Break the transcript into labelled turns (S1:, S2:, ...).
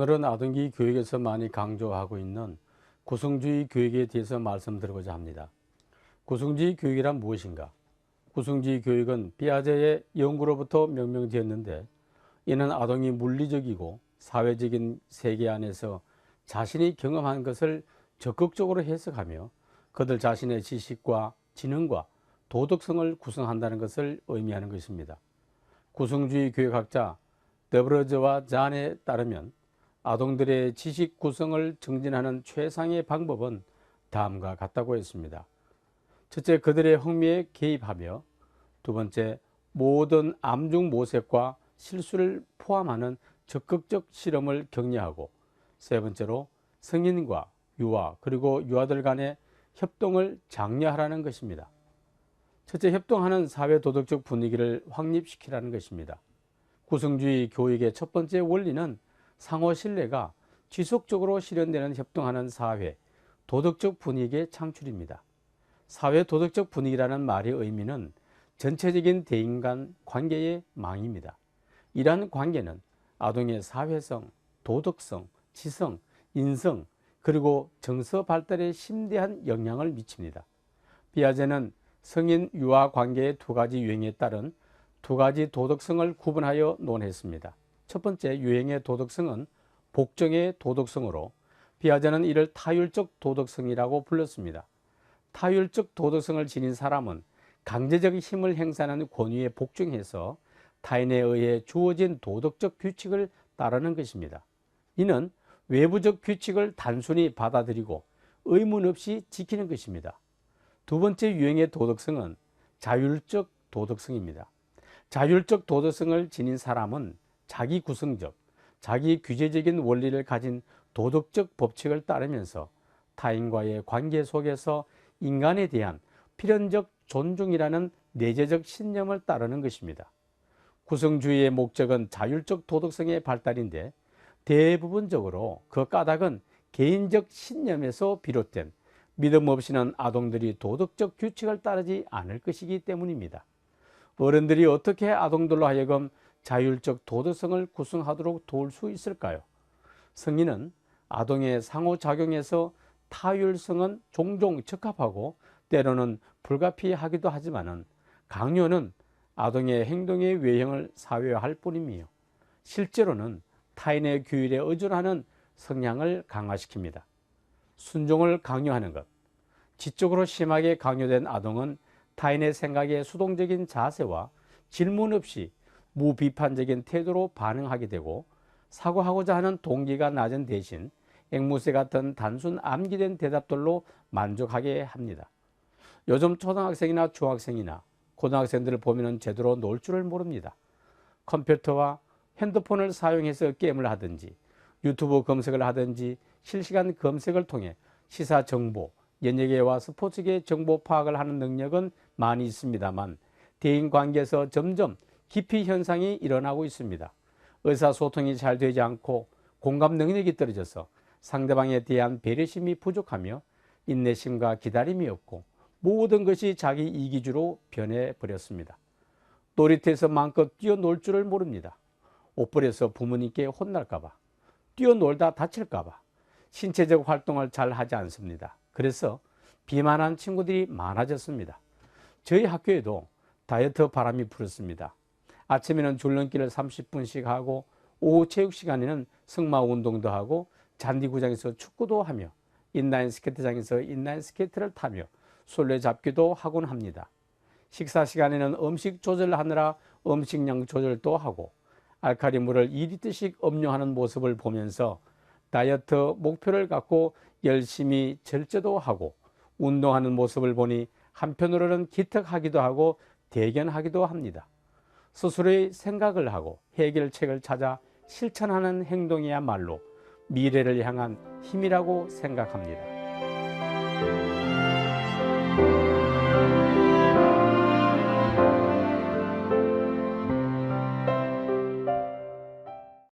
S1: 오늘은 아동기 교육에서 많이 강조하고 있는 구성주의 교육에 대해서 말씀드리고자 합니다. 구성주의 교육이란 무엇인가? 구성주의 교육은 피아제의 연구로부터 명명되었는데 이는 아동이 물리적이고 사회적인 세계 안에서 자신이 경험한 것을 적극적으로 해석하며 그들 자신의 지식과 지능과 도덕성을 구성한다는 것을 의미하는 것입니다. 구성주의 교육학자 더브러즈와 잔에 따르면 아동들의 지식 구성을 증진하는 최상의 방법은 다음과 같다고 했습니다. 첫째, 그들의 흥미에 개입하며 두 번째, 모든 암중 모색과 실수를 포함하는 적극적 실험을 격려하고 세 번째로 성인과 유아 그리고 유아들 간의 협동을 장려하라는 것입니다. 첫째, 협동하는 사회 도덕적 분위기를 확립시키라는 것입니다. 구성주의 교육의 첫 번째 원리는 상호 신뢰가 지속적으로 실현되는 협동하는 사회, 도덕적 분위기의 창출입니다. 사회 도덕적 분위기라는 말의 의미는 전체적인 대인간 관계의 망입니다. 이러한 관계는 아동의 사회성, 도덕성, 지성, 인성, 그리고 정서 발달에 심대한 영향을 미칩니다. 비아제는 성인 유아 관계의 두 가지 유행에 따른 두 가지 도덕성을 구분하여 논했습니다. 첫 번째 유행의 도덕성은 복정의 도덕성으로 비아제는 이를 타율적 도덕성이라고 불렀습니다. 타율적 도덕성을 지닌 사람은 강제적 힘을 행사하는 권위에 복종해서 타인에 의해 주어진 도덕적 규칙을 따르는 것입니다. 이는 외부적 규칙을 단순히 받아들이고 의문 없이 지키는 것입니다. 두 번째 유행의 도덕성은 자율적 도덕성입니다. 자율적 도덕성을 지닌 사람은 자기 구성적, 자기 규제적인 원리를 가진 도덕적 법칙을 따르면서 타인과의 관계 속에서 인간에 대한 필연적 존중이라는 내재적 신념을 따르는 것입니다. 구성주의의 목적은 자율적 도덕성의 발달인데 대부분적으로 그 까닭은 개인적 신념에서 비롯된 믿음 없이는 아동들이 도덕적 규칙을 따르지 않을 것이기 때문입니다. 어른들이 어떻게 아동들로 하여금 자율적 도덕성을 구성하도록 도울 수 있을까요? 성인은 아동의 상호작용에서 타율성은 종종 적합하고 때로는 불가피하기도 하지만은 강요는 아동의 행동의 외형을 사회화할 뿐이며 실제로는 타인의 규율에 의존하는 성향을 강화시킵니다. 순종을 강요하는 것. 지적으로 심하게 강요된 아동은 타인의 생각에 수동적인 자세와 질문 없이 무비판적인 태도로 반응하게 되고 사고하고자 하는 동기가 낮은 대신 앵무새 같은 단순 암기된 대답들로 만족하게 합니다. 요즘 초등학생이나 중학생이나 고등학생들을 보면 제대로 놀 줄을 모릅니다. 컴퓨터와 핸드폰을 사용해서 게임을 하든지 유튜브 검색을 하든지 실시간 검색을 통해 시사 정보, 연예계와 스포츠계 정보 파악을 하는 능력은 많이 있습니다만 대인 관계에서 점점 기피 현상이 일어나고 있습니다. 의사소통이 잘 되지 않고 공감 능력이 떨어져서 상대방에 대한 배려심이 부족하며 인내심과 기다림이 없고 모든 것이 자기 이기주로 변해 버렸습니다. 놀이터에서 마음껏 뛰어놀 줄을 모릅니다. 옷벌에서 부모님께 혼날까봐, 뛰어놀다 다칠까봐, 신체적 활동을 잘 하지 않습니다. 그래서 비만한 친구들이 많아졌습니다. 저희 학교에도 다이어트 바람이 불었습니다. 아침에는 줄넘기를 30분씩 하고 오후 체육 시간에는 승마 운동도 하고 잔디구장에서 축구도 하며 인라인 스케이트장에서 인라인 스케이트를 타며 술래잡기도 하곤 합니다. 식사 시간에는 음식 조절을 하느라 음식량 조절도 하고 알칼리 물을 2리터씩 음료하는 모습을 보면서 다이어트 목표를 갖고 열심히 절제도 하고 운동하는 모습을 보니 한편으로는 기특하기도 하고 대견하기도 합니다. 스스로의 생각을 하고 해결책을 찾아 실천하는 행동이야말로 미래를 향한 힘이라고 생각합니다.